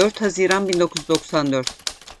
4 Haziran 1994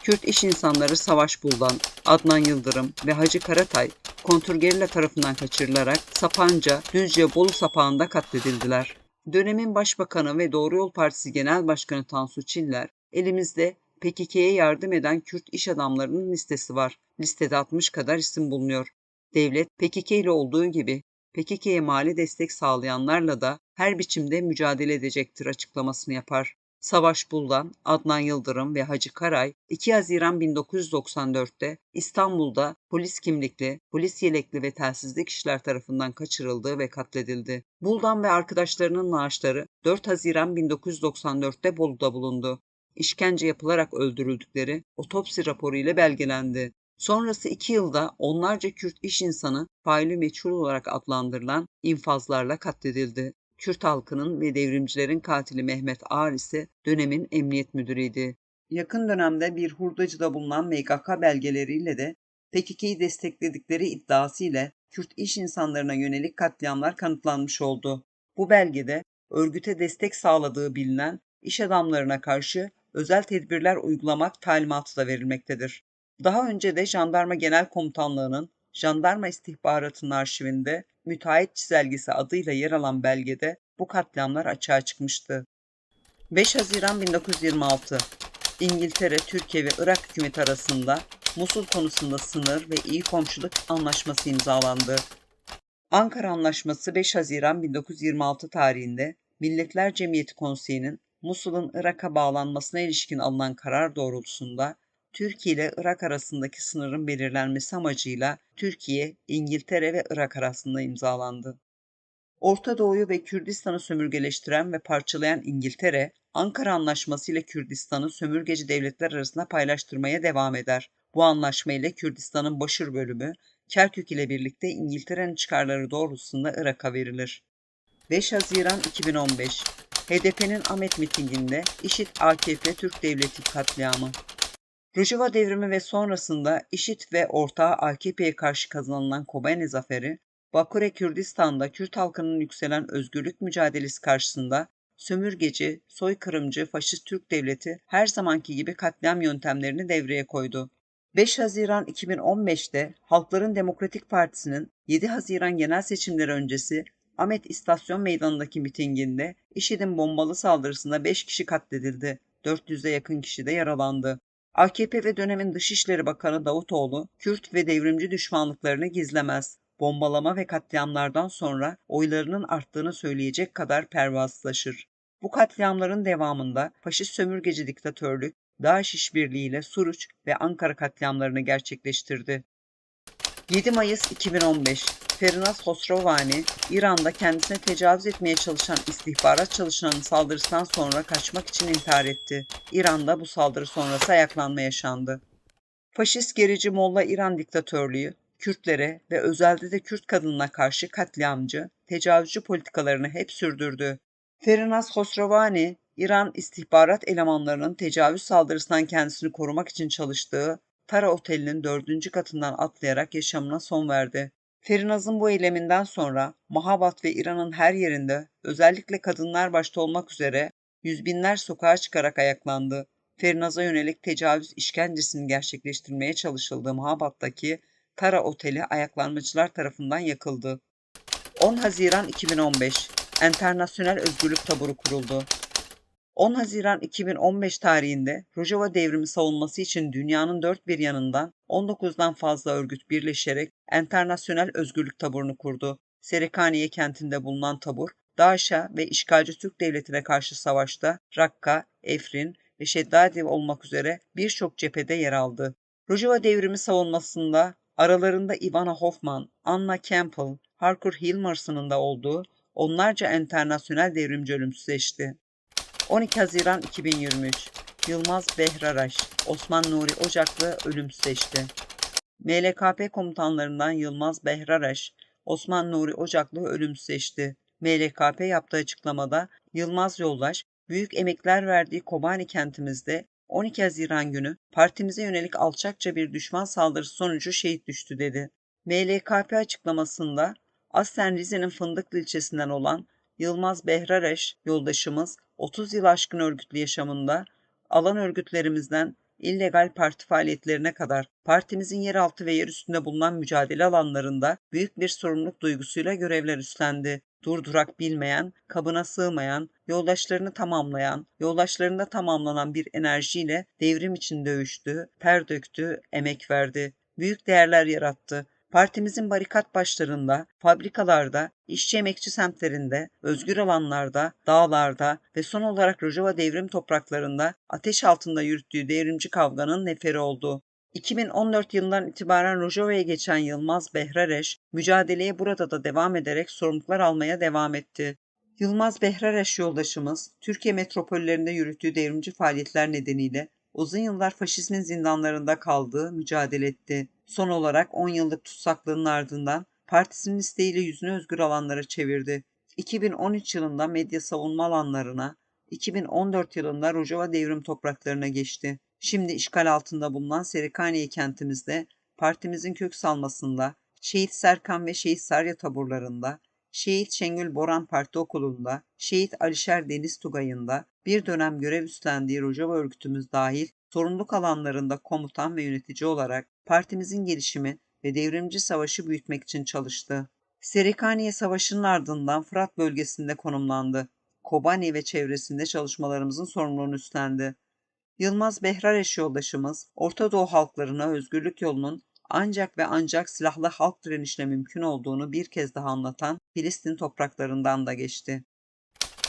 Kürt iş insanları Savaş Buldan, Adnan Yıldırım ve Hacı Karatay kontrgerilla tarafından kaçırılarak Sapanca, Düzce, Bolu sapağında katledildiler. Dönemin Başbakanı ve Doğru Yol Partisi Genel Başkanı Tansu Çiller, elimizde PKK'ye yardım eden Kürt iş adamlarının listesi var. Listede 60 kadar isim bulunuyor. Devlet PKK ile olduğu gibi PKK'ye mali destek sağlayanlarla da her biçimde mücadele edecektir açıklamasını yapar. Savaş Buldan, Adnan Yıldırım ve Hacı Karay 2 Haziran 1994'te İstanbul'da polis kimlikli, polis yelekli ve telsizli kişiler tarafından kaçırıldı ve katledildi. Buldan ve arkadaşlarının naaşları 4 Haziran 1994'te Bolu'da bulundu. İşkence yapılarak öldürüldükleri otopsi raporu ile belgelendi. Sonrası iki yılda onlarca Kürt iş insanı faili meçhul olarak adlandırılan infazlarla katledildi. Kürt halkının ve devrimcilerin katili Mehmet Ağar ise dönemin emniyet müdürüydü. Yakın dönemde bir hurdacıda bulunan MGK belgeleriyle de PKK'yı destekledikleri iddiası ile Kürt iş insanlarına yönelik katliamlar kanıtlanmış oldu. Bu belgede örgüte destek sağladığı bilinen iş adamlarına karşı özel tedbirler uygulamak talimatı da verilmektedir. Daha önce de Jandarma Genel Komutanlığı'nın Jandarma İstihbaratı'nın arşivinde müteahhit çizelgesi adıyla yer alan belgede bu katliamlar açığa çıkmıştı. 5 Haziran 1926 İngiltere, Türkiye ve Irak hükümeti arasında Musul konusunda sınır ve iyi komşuluk anlaşması imzalandı. Ankara Anlaşması 5 Haziran 1926 tarihinde Milletler Cemiyeti Konseyi'nin Musul'un Irak'a bağlanmasına ilişkin alınan karar doğrultusunda Türkiye ile Irak arasındaki sınırın belirlenmesi amacıyla Türkiye, İngiltere ve Irak arasında imzalandı. Orta Doğu'yu ve Kürdistan'ı sömürgeleştiren ve parçalayan İngiltere, Ankara Anlaşması ile Kürdistan'ı sömürgeci devletler arasında paylaştırmaya devam eder. Bu anlaşma ile Kürdistan'ın Başır bölümü, Kerkük ile birlikte İngiltere'nin çıkarları doğrultusunda Irak'a verilir. 5 Haziran 2015 HDP'nin Ahmet mitinginde IŞİD AKP Türk Devleti katliamı. Rojava devrimi ve sonrasında IŞİD ve ortağı AKP'ye karşı kazanılan Kobani zaferi, Bakure Kürdistan'da Kürt halkının yükselen özgürlük mücadelesi karşısında sömürgeci, soykırımcı, faşist Türk devleti her zamanki gibi katliam yöntemlerini devreye koydu. 5 Haziran 2015'te Halkların Demokratik Partisi'nin 7 Haziran genel seçimleri öncesi Ahmet İstasyon Meydanı'ndaki mitinginde IŞİD'in bombalı saldırısında 5 kişi katledildi. 400'e yakın kişi de yaralandı. AKP ve dönemin Dışişleri Bakanı Davutoğlu, Kürt ve devrimci düşmanlıklarını gizlemez. Bombalama ve katliamlardan sonra oylarının arttığını söyleyecek kadar pervasızlaşır. Bu katliamların devamında faşist sömürgeci diktatörlük, DAEŞ işbirliğiyle Suruç ve Ankara katliamlarını gerçekleştirdi. 7 Mayıs 2015 Ferinaz Hosrovani, İran'da kendisine tecavüz etmeye çalışan istihbarat çalışanının saldırısından sonra kaçmak için intihar etti. İran'da bu saldırı sonrası ayaklanma yaşandı. Faşist gerici Molla İran diktatörlüğü, Kürtlere ve özelde de Kürt kadınına karşı katliamcı, tecavüzcü politikalarını hep sürdürdü. Ferinaz Hosrovani, İran istihbarat elemanlarının tecavüz saldırısından kendisini korumak için çalıştığı Tara Oteli'nin dördüncü katından atlayarak yaşamına son verdi. Ferinaz'ın bu eyleminden sonra Mahabat ve İran'ın her yerinde özellikle kadınlar başta olmak üzere yüz binler sokağa çıkarak ayaklandı. Ferinaz'a yönelik tecavüz işkencesini gerçekleştirmeye çalışıldığı Mahabat'taki Tara Oteli ayaklanmacılar tarafından yakıldı. 10 Haziran 2015 Enternasyonel Özgürlük Taburu kuruldu. 10 Haziran 2015 tarihinde Rojava devrimi savunması için dünyanın dört bir yanından 19'dan fazla örgüt birleşerek Enternasyonel Özgürlük Taburu'nu kurdu. Serekaniye kentinde bulunan tabur, DAEŞ'a ve işgalci Türk Devleti'ne karşı savaşta Rakka, Efrin ve Şeddadi olmak üzere birçok cephede yer aldı. Rojava devrimi savunmasında aralarında Ivana Hoffman, Anna Campbell, Harker Hilmerson'ın da olduğu onlarca enternasyonel devrimci ölümsüzleşti. 12 Haziran 2023 Yılmaz Behraraş, Osman Nuri Ocaklı ölümsüzleşti. MLKP komutanlarından Yılmaz Behraraş, Osman Nuri Ocaklı ölümsüzleşti. MLKP yaptığı açıklamada Yılmaz Yoldaş, büyük emekler verdiği Kobani kentimizde 12 Haziran günü partimize yönelik alçakça bir düşman saldırısı sonucu şehit düştü dedi. MLKP açıklamasında Aslen Rize'nin Fındıklı ilçesinden olan Yılmaz Behrareş yoldaşımız 30 yıl aşkın örgütlü yaşamında alan örgütlerimizden illegal parti faaliyetlerine kadar partimizin yeraltı ve yer üstünde bulunan mücadele alanlarında büyük bir sorumluluk duygusuyla görevler üstlendi. Durdurak bilmeyen, kabına sığmayan, yoldaşlarını tamamlayan, yoldaşlarında tamamlanan bir enerjiyle devrim için dövüştü, ter döktü, emek verdi. Büyük değerler yarattı. Partimizin barikat başlarında, fabrikalarda, işçi emekçi semtlerinde, özgür alanlarda, dağlarda ve son olarak Rojava devrim topraklarında ateş altında yürüttüğü devrimci kavganın neferi oldu. 2014 yılından itibaren Rojava'ya geçen Yılmaz Behrareş, mücadeleye burada da devam ederek sorumluluklar almaya devam etti. Yılmaz Behrareş yoldaşımız, Türkiye metropollerinde yürüttüğü devrimci faaliyetler nedeniyle uzun yıllar faşizmin zindanlarında kaldığı mücadele etti. Son olarak 10 yıllık tutsaklığının ardından partisinin isteğiyle yüzünü özgür alanlara çevirdi. 2013 yılında medya savunma alanlarına, 2014 yılında Rojava devrim topraklarına geçti. Şimdi işgal altında bulunan Serikaniye kentimizde partimizin kök salmasında, Şehit Serkan ve Şehit Sarya taburlarında, Şehit Şengül Boran Parti Okulu'nda, Şehit Alişer Deniz Tugayı'nda bir dönem görev üstlendiği Rojava örgütümüz dahil sorumluluk alanlarında komutan ve yönetici olarak partimizin gelişimi ve devrimci savaşı büyütmek için çalıştı. Serikaniye Savaşı'nın ardından Fırat bölgesinde konumlandı. Kobani ve çevresinde çalışmalarımızın sorumluluğunu üstlendi. Yılmaz Behrareş yoldaşımız, Orta Doğu halklarına özgürlük yolunun ancak ve ancak silahlı halk direnişle mümkün olduğunu bir kez daha anlatan Filistin topraklarından da geçti.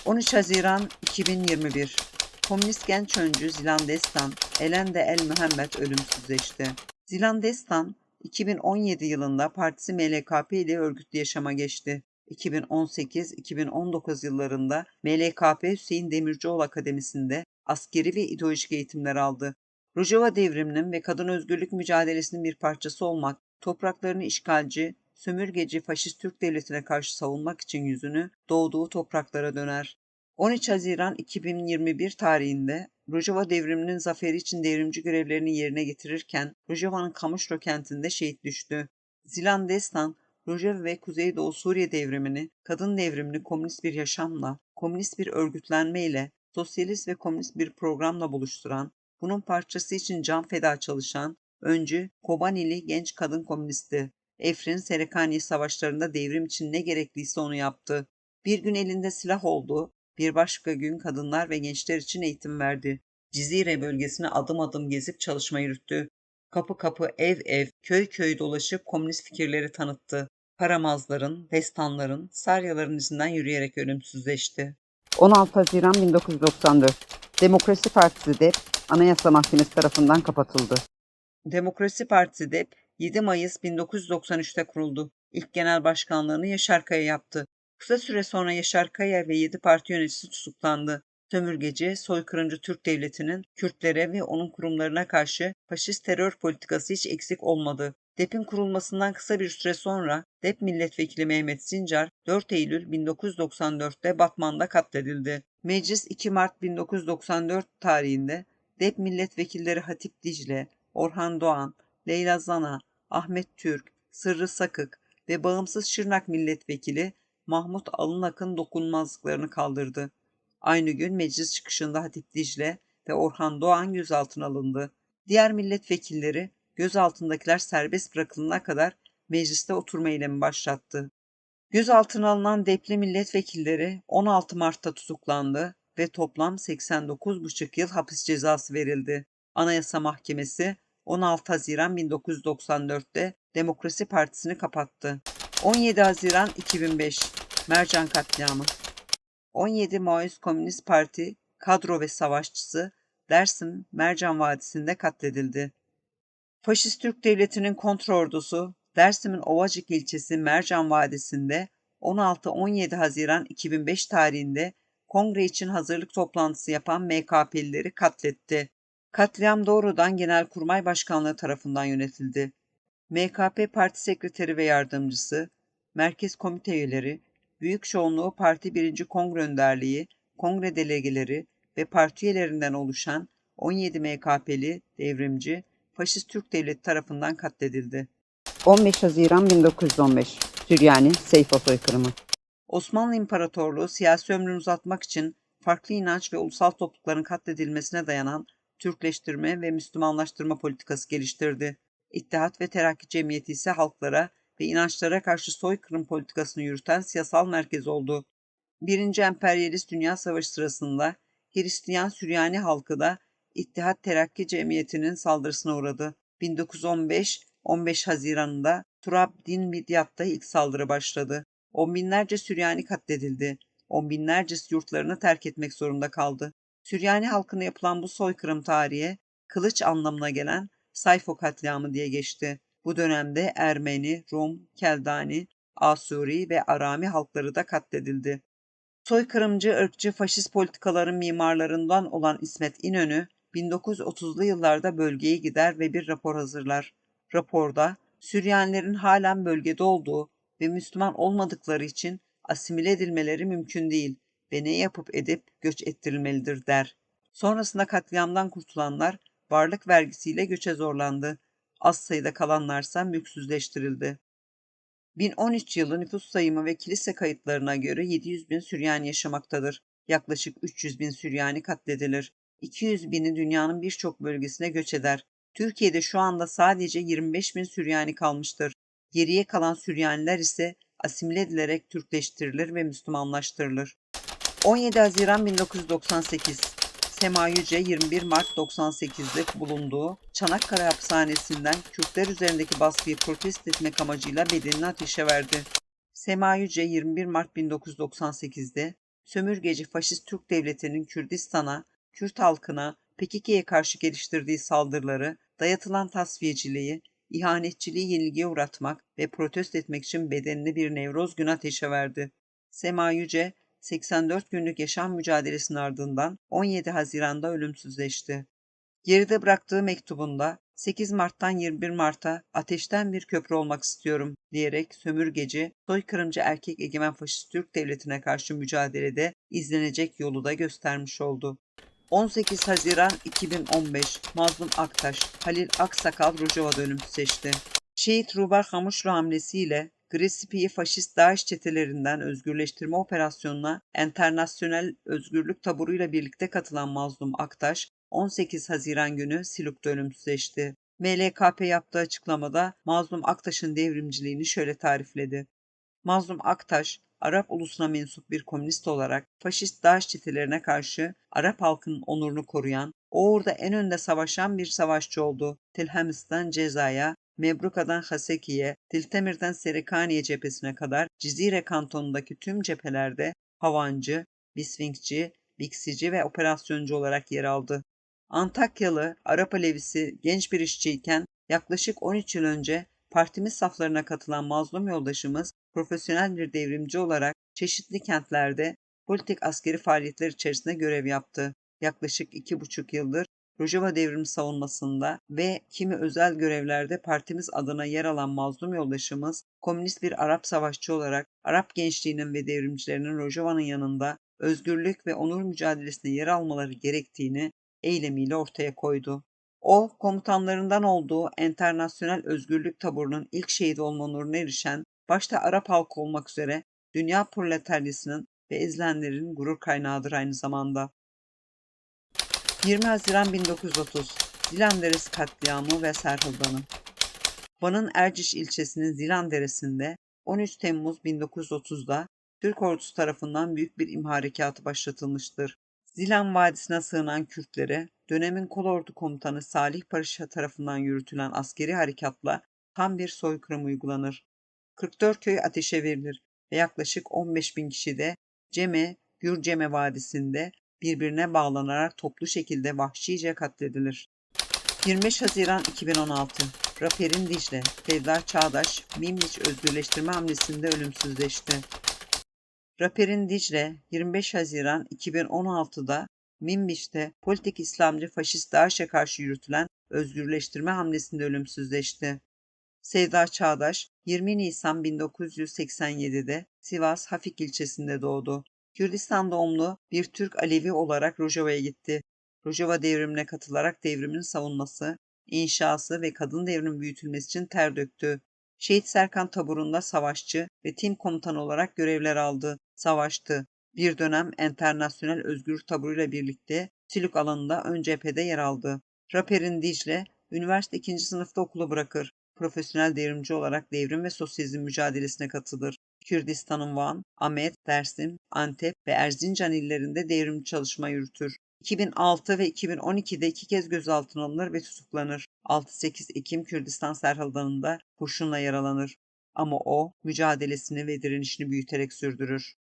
13 Haziran 2021 Komünist genç öncü Zilan Destan, Elende El Mühammed ölümsüzleşti. Zilan Destan, 2017 yılında partisi MLKP ile örgütlü yaşama geçti. 2018-2019 yıllarında MLKP Hüseyin Demircioğlu Akademisi'nde askeri ve ideolojik eğitimler aldı. Rojava devriminin ve kadın özgürlük mücadelesinin bir parçası olmak, topraklarını işgalci, sömürgeci faşist Türk devletine karşı savunmak için yüzünü doğduğu topraklara döner. 13 Haziran 2021 tarihinde Rojava devriminin zaferi için devrimci görevlerini yerine getirirken Rojava'nın Kamışlo kentinde şehit düştü. Zilan Destan, Rojava ve Kuzeydoğu Suriye devrimini, kadın devrimini komünist bir yaşamla, komünist bir örgütlenmeyle, sosyalist ve komünist bir programla buluşturan, bunun parçası için can feda çalışan, öncü Kobanili genç kadın komünisti. Efrin Serekani savaşlarında devrim için ne gerekliyse onu yaptı. Bir gün elinde silah oldu, bir başka gün kadınlar ve gençler için eğitim verdi. Cizire bölgesine adım adım gezip çalışma yürüttü. Kapı kapı, ev ev, köy köy dolaşıp komünist fikirleri tanıttı. Paramazların, destanların, saryaların izinden yürüyerek ölümsüzleşti. 16 Haziran 1994 Demokrasi Partisi DEP Anayasa Mahkemesi tarafından kapatıldı. Demokrasi Partisi DEP 7 Mayıs 1993'te kuruldu. İlk genel başkanlığını Yaşar Kaya yaptı. Kısa süre sonra Yaşar Kaya ve 7 parti yöneticisi tutuklandı. Sömürgeci, soykırımcı Türk Devleti'nin Kürtlere ve onun kurumlarına karşı faşist terör politikası hiç eksik olmadı. DEP'in kurulmasından kısa bir süre sonra DEP milletvekili Mehmet Sincar 4 Eylül 1994'te Batman'da katledildi. Meclis 2 Mart 1994 tarihinde DEP milletvekilleri Hatip Dicle, Orhan Doğan, Leyla Zana, Ahmet Türk, Sırrı Sakık ve bağımsız Şırnak milletvekili Mahmut Alınak'ın dokunulmazlıklarını kaldırdı. Aynı gün meclis çıkışında Hatip Dicle ve Orhan Doğan gözaltına alındı. Diğer milletvekilleri gözaltındakiler serbest bırakılana kadar mecliste oturma eylemi başlattı. Gözaltına alınan depli milletvekilleri 16 Mart'ta tutuklandı ve toplam 89,5 yıl hapis cezası verildi. Anayasa Mahkemesi 16 Haziran 1994'te Demokrasi Partisi'ni kapattı. 17 Haziran 2005 Mercan katliamı 17 Maoist Komünist Parti kadro ve savaşçısı Dersim Mercan Vadisi'nde katledildi. Faşist Türk Devleti'nin kontroordusu Dersim'in Ovacık ilçesi Mercan Vadisi'nde 16-17 Haziran 2005 tarihinde kongre için hazırlık toplantısı yapan MKP'lileri katletti. Katliam doğrudan Genelkurmay Başkanlığı tarafından yönetildi. MKP Parti Sekreteri ve Yardımcısı, Merkez Komite üyeleri, büyük çoğunluğu Parti 1. Kongre Önderliği, Kongre delegeleri ve parti üyelerinden oluşan 17 MKP'li, devrimci, Faşist Türk Devleti tarafından katledildi. 15 Haziran 1915 Süryani Seyfo soykırımı Osmanlı İmparatorluğu siyasi ömrünü uzatmak için farklı inanç ve ulusal toplulukların katledilmesine dayanan Türkleştirme ve Müslümanlaştırma politikası geliştirdi. İttihat ve Terakki Cemiyeti ise halklara ve inançlara karşı soykırım politikasını yürüten siyasal merkez oldu. Birinci Emperyalist Dünya Savaşı sırasında Hristiyan Süryani halkı da İttihat Terakki Cemiyeti'nin saldırısına uğradı. 1915 15 Haziran'ında Turab-Din Midyat'ta ilk saldırı başladı. On binlerce Süryani katledildi. On binlercesi yurtlarını terk etmek zorunda kaldı. Süryani halkına yapılan bu soykırım tarihe kılıç anlamına gelen Sayfo katliamı diye geçti. Bu dönemde Ermeni, Rum, Keldani, Asuri ve Arami halkları da katledildi. Soykırımcı, ırkçı, faşist politikaların mimarlarından olan İsmet İnönü, 1930'lu yıllarda bölgeye gider ve bir rapor hazırlar. Raporda, Süryanilerin halen bölgede olduğu ve Müslüman olmadıkları için asimile edilmeleri mümkün değil ve ne yapıp edip göç ettirilmelidir der. Sonrasında katliamdan kurtulanlar varlık vergisiyle göçe zorlandı. Az sayıda kalanlarsa mülksüzleştirildi. 1013 yılı nüfus sayımı ve kilise kayıtlarına göre 700 bin Süryani yaşamaktadır. Yaklaşık 300 bin Süryani katledilir. 200 bini dünyanın birçok bölgesine göç eder. Türkiye'de şu anda sadece 25 bin Süryani kalmıştır. Geriye kalan Süryaniler ise asimile edilerek Türkleştirilir ve Müslümanlaştırılır. 17 Haziran 1998 Sema Yüce 21 Mart 98'de bulunduğu Çanakkale hapishanesinden Kürtler üzerindeki baskıyı protesto etmek amacıyla bedenini ateşe verdi. Sema Yüce 21 Mart 1998'de sömürgeci faşist Türk devletinin Kürdistan'a, Kürt halkına, PKK'ye karşı geliştirdiği saldırıları, dayatılan tasfiyeciliği, ihanetçiliği yenilgiye uğratmak ve protesto etmek için bedenini bir Nevroz günü ateşe verdi. Sema Yüce, 84 günlük yaşam mücadelesinin ardından 17 Haziran'da ölümsüzleşti. Geride bıraktığı mektubunda 8 Mart'tan 21 Mart'a ateşten bir köprü olmak istiyorum diyerek sömürgeci, soykırımcı erkek egemen faşist Türk devletine karşı mücadelede izlenecek yolu da göstermiş oldu. 18 Haziran 2015 Mazlum Aktaş, Halil Aksakal Rojava'da ölüm seçti. Şehit Rubar Hamuşlu hamlesiyle Gresipi'yi faşist DAEŞ çetelerinden özgürleştirme operasyonuna Enternasyonel Özgürlük Taburu'yla birlikte katılan Mazlum Aktaş, 18 Haziran günü Siluk'ta ölümsüzleşti. MLKP yaptığı açıklamada Mazlum Aktaş'ın devrimciliğini şöyle tarifledi. Mazlum Aktaş, Arap ulusuna mensup bir komünist olarak faşist DAEŞ çetelerine karşı Arap halkının onurunu koruyan, o uğurda en önde savaşan bir savaşçı oldu. Tilhamis'ten Ceza'ya, Mebruka'dan Haseki'ye, Tiltemir'den Serikaniye cephesine kadar Cizire kantonundaki tüm cephelerde havancı, bisvinkçi, biksici ve operasyoncu olarak yer aldı. Antakyalı Arap Alevisi genç bir işçiyken yaklaşık 13 yıl önce partimiz saflarına katılan mazlum yoldaşımız profesyonel bir devrimci olarak çeşitli kentlerde politik askeri faaliyetler içerisinde görev yaptı. Yaklaşık iki buçuk yıldır Rojava devrimi savunmasında ve kimi özel görevlerde partimiz adına yer alan mazlum yoldaşımız, komünist bir Arap savaşçı olarak Arap gençliğinin ve devrimcilerinin Rojava'nın yanında özgürlük ve onur mücadelesinde yer almaları gerektiğini eylemiyle ortaya koydu. O, komutanlarından olduğu Enternasyonel Özgürlük Taburu'nun ilk şehidi olma onuruna erişen, başta Arap halkı olmak üzere dünya proletaryasının ve ezilenlerin gurur kaynağıdır aynı zamanda. 20 Haziran 1930 Zilan Deresi katliamı ve Serhıldanı Van'ın Erciş ilçesinin Zilan Deresi'nde 13 Temmuz 1930'da Türk ordusu tarafından büyük bir imha başlatılmıştır. Zilan Vadisi'ne sığınan Kürtlere dönemin kolordu komutanı Salih Paşa tarafından yürütülen askeri harekatla tam bir soykırım uygulanır. 44 köy ateşe verilir ve yaklaşık 15 bin kişi de Ceme, Gürceme Vadisi'nde birbirine bağlanarak toplu şekilde vahşice katledilir. 25 Haziran 2016 Raperin Dicle, Fevda Çağdaş, Mimliç özgürleştirme hamlesinde ölümsüzleşti. Raperin Dicle 25 Haziran 2016'da Minbiş'te politik İslamcı faşist DAEŞ'e karşı yürütülen özgürleştirme hamlesinde ölümsüzleşti. Sevda Çağdaş 20 Nisan 1987'de Sivas Hafik ilçesinde doğdu. Kürdistan doğumlu bir Türk Alevi olarak Rojava'ya gitti. Rojava devrimine katılarak devrimin savunması, inşası ve kadın devrimin büyütülmesi için ter döktü. Şehit Serkan taburunda savaşçı ve tim komutanı olarak görevler aldı. Savaştı. Bir dönem Enternasyonel Özgür Taburu'yla birlikte Silük alanında ön cephede yer aldı. Raperin Dicle, üniversite ikinci sınıfta okulu bırakır. Profesyonel devrimci olarak devrim ve sosyalizm mücadelesine katılır. Kürdistan'ın Van, Ahmet, Dersim, Antep ve Erzincan illerinde devrimci çalışma yürütür. 2006 ve 2012'de iki kez gözaltına alınır ve tutuklanır. 6-8 Ekim Kürdistan Serhaldanı'nda kurşunla yaralanır. Ama o mücadelesini ve direnişini büyüterek sürdürür.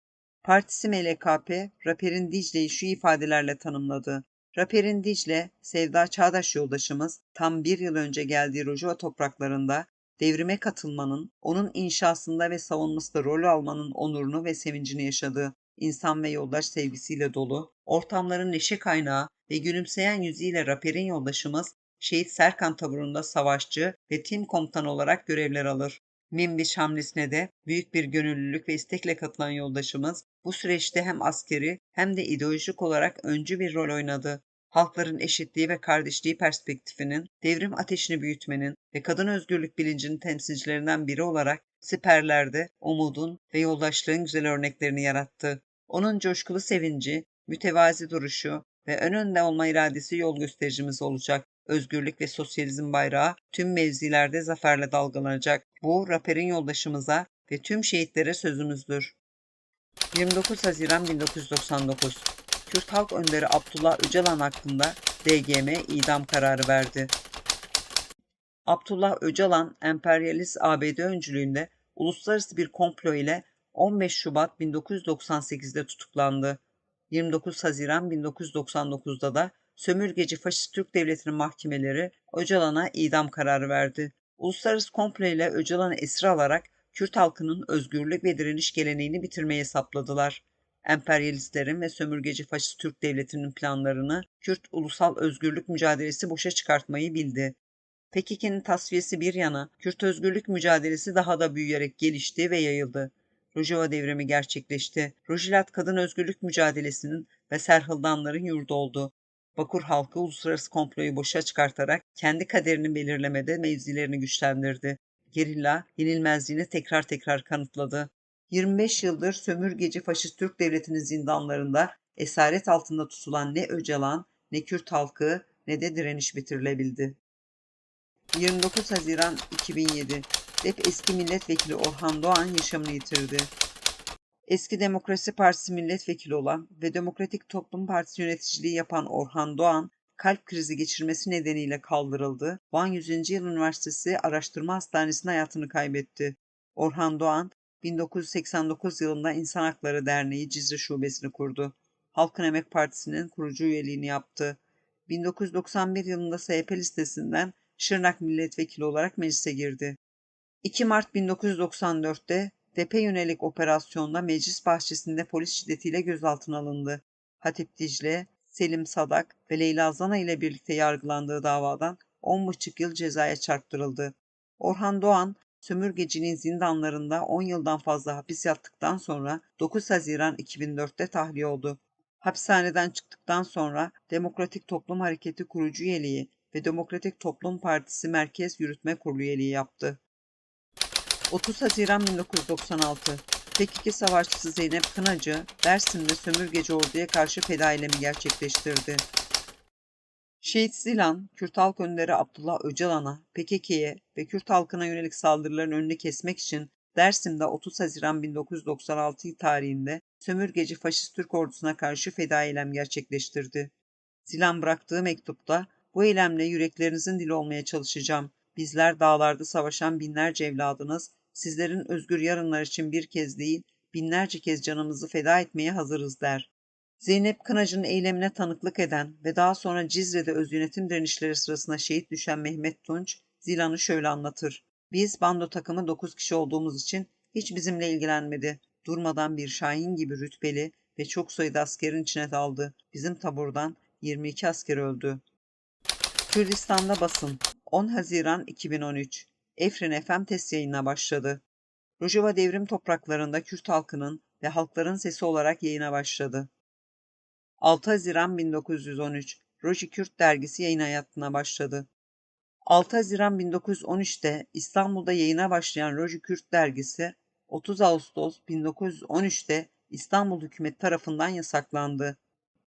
Partisi MLKP, raperin Dicle'yi şu ifadelerle tanımladı. Raperin Dicle, Sevda Çağdaş yoldaşımız tam bir yıl önce geldiği Rojava topraklarında devrime katılmanın, onun inşasında ve savunmasında rol almanın onurunu ve sevincini yaşadı. İnsan ve yoldaş sevgisiyle dolu, ortamların neşe kaynağı ve gülümseyen yüzüyle raperin yoldaşımız Şehit Serkan taburunda savaşçı ve tim komutanı olarak görevler alır. Minbiş hamlesine de büyük bir gönüllülük ve istekle katılan yoldaşımız bu süreçte hem askeri hem de ideolojik olarak öncü bir rol oynadı. Halkların eşitliği ve kardeşliği perspektifinin, devrim ateşini büyütmenin ve kadın özgürlük bilincinin temsilcilerinden biri olarak siperlerde umudun ve yoldaşlığın güzel örneklerini yarattı. Onun coşkulu sevinci, mütevazi duruşu ve ön önde olma iradesi yol göstericimiz olacak. Özgürlük ve sosyalizm bayrağı tüm mevzilerde zaferle dalgalanacak. Bu raperin yoldaşımıza ve tüm şehitlere sözümüzdür. 29 Haziran 1999 Kürt Halk Önderi Abdullah Öcalan hakkında DGM idam kararı verdi. Abdullah Öcalan, emperyalist ABD öncülüğünde uluslararası bir komplo ile 15 Şubat 1998'de tutuklandı. 29 Haziran 1999'da da sömürgeci faşist Türk Devleti'nin mahkemeleri Öcalan'a idam kararı verdi. Uluslararası komplo ile Öcalan'ı esir alarak Kürt halkının özgürlük ve direniş geleneğini bitirmeye sapladılar. Emperyalistlerin ve sömürgeci faşist Türk Devleti'nin planlarını Kürt ulusal özgürlük mücadelesi boşa çıkartmayı bildi. PKK'nın tasfiyesi bir yana, Kürt özgürlük mücadelesi daha da büyüyerek gelişti ve yayıldı. Rojava devrimi gerçekleşti. Rojilat kadın özgürlük mücadelesinin ve Serhıldanların yurdu oldu. Bakur halkı uluslararası komployu boşa çıkartarak kendi kaderini belirlemede mevzilerini güçlendirdi. Gerilla yenilmezliğini tekrar tekrar kanıtladı. 25 yıldır sömürgeci faşist Türk devletinin zindanlarında esaret altında tutulan ne Öcalan, ne Kürt halkı, ne de direniş bitirilebildi. 29 Haziran 2007 DEP eski milletvekili Orhan Doğan yaşamını yitirdi. Eski Demokrasi Partisi milletvekili olan ve Demokratik Toplum Partisi yöneticiliği yapan Orhan Doğan, kalp krizi geçirmesi nedeniyle kaldırıldı. Van 100. Yıl Üniversitesi Araştırma Hastanesi'nde hayatını kaybetti. Orhan Doğan, 1989 yılında İnsan Hakları Derneği Cizre Şubesini kurdu. Halkın Emek Partisi'nin kurucu üyeliğini yaptı. 1991 yılında SHP listesinden Şırnak milletvekili olarak meclise girdi. 2 Mart 1994'te DP yönelik operasyonda meclis bahçesinde polis şiddetiyle gözaltına alındı. Hatip Dicle, Selim Sadak ve Leyla Zana ile birlikte yargılandığı davadan 10,5 yıl cezaya çarptırıldı. Orhan Doğan, sömürgecinin zindanlarında 10 yıldan fazla hapis yattıktan sonra 9 Haziran 2004'te tahliye oldu. Hapishaneden çıktıktan sonra Demokratik Toplum Hareketi kurucu üyeliği ve Demokratik Toplum Partisi Merkez Yürütme Kurulu üyeliği yaptı. 30 Haziran 1996 PKK savaşçısı Zeynep Kınacı, Dersim'de sömürgeci orduya karşı feda eylemi gerçekleştirdi. Şehit Zilan, Kürt halk önderi Abdullah Öcalan'a, PKK'ye ve Kürt halkına yönelik saldırıların önünü kesmek için Dersim'de 30 Haziran 1996 tarihinde sömürgeci faşist Türk ordusuna karşı feda eylem gerçekleştirdi. Zilan bıraktığı mektupta bu eylemle yüreklerinizin dili olmaya çalışacağım. Bizler dağlarda savaşan binlerce evladınız, sizlerin özgür yarınlar için bir kez değil, binlerce kez canımızı feda etmeye hazırız der. Zeynep Kınacı'nın eylemine tanıklık eden ve daha sonra Cizre'de öz yönetim direnişleri sırasında şehit düşen Mehmet Tunç, Zilan'ı şöyle anlatır. Biz bando takımı 9 kişi olduğumuz için hiç bizimle ilgilenmedi. Durmadan bir şahin gibi rütbeli ve çok sayıda askerin içine daldı. Bizim taburdan 22 asker öldü. Kürdistan'da basın 10 Haziran 2013 Efrin FM test yayına başladı. Rojava devrim topraklarında Kürt halkının ve halkların sesi olarak yayına başladı. 6 Haziran 1913 Roji Kürt dergisi yayın hayatına başladı. 6 Haziran 1913'te İstanbul'da yayına başlayan Roji Kürt dergisi 30 Ağustos 1913'te İstanbul hükümeti tarafından yasaklandı.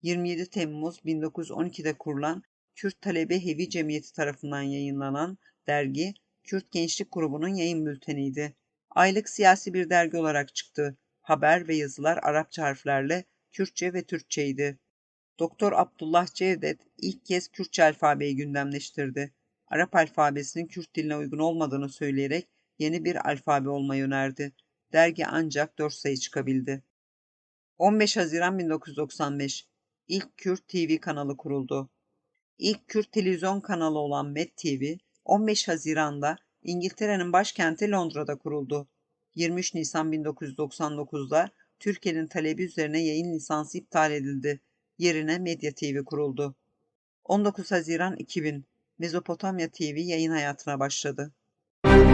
27 Temmuz 1912'de kurulan Kürt Talebe Hevi Cemiyeti tarafından yayınlanan dergi Kürt Gençlik Grubu'nun yayın bülteniydi. Aylık siyasi bir dergi olarak çıktı. Haber ve yazılar Arapça harflerle Kürtçe ve Türkçeydi. Doktor Abdullah Cevdet ilk kez Kürtçe alfabeyi gündemleştirdi. Arap alfabesinin Kürt diline uygun olmadığını söyleyerek yeni bir alfabe olmayı önerdi. Dergi ancak 4 sayı çıkabildi. 15 Haziran 1995 İlk Kürt TV kanalı kuruldu. İlk Kürt televizyon kanalı olan Met TV 15 Haziran'da İngiltere'nin başkenti Londra'da kuruldu. 23 Nisan 1999'da Türkiye'nin talebi üzerine yayın lisansı iptal edildi. Yerine Medya TV kuruldu. 19 Haziran 2000 Mezopotamya TV yayın hayatına başladı. Müzik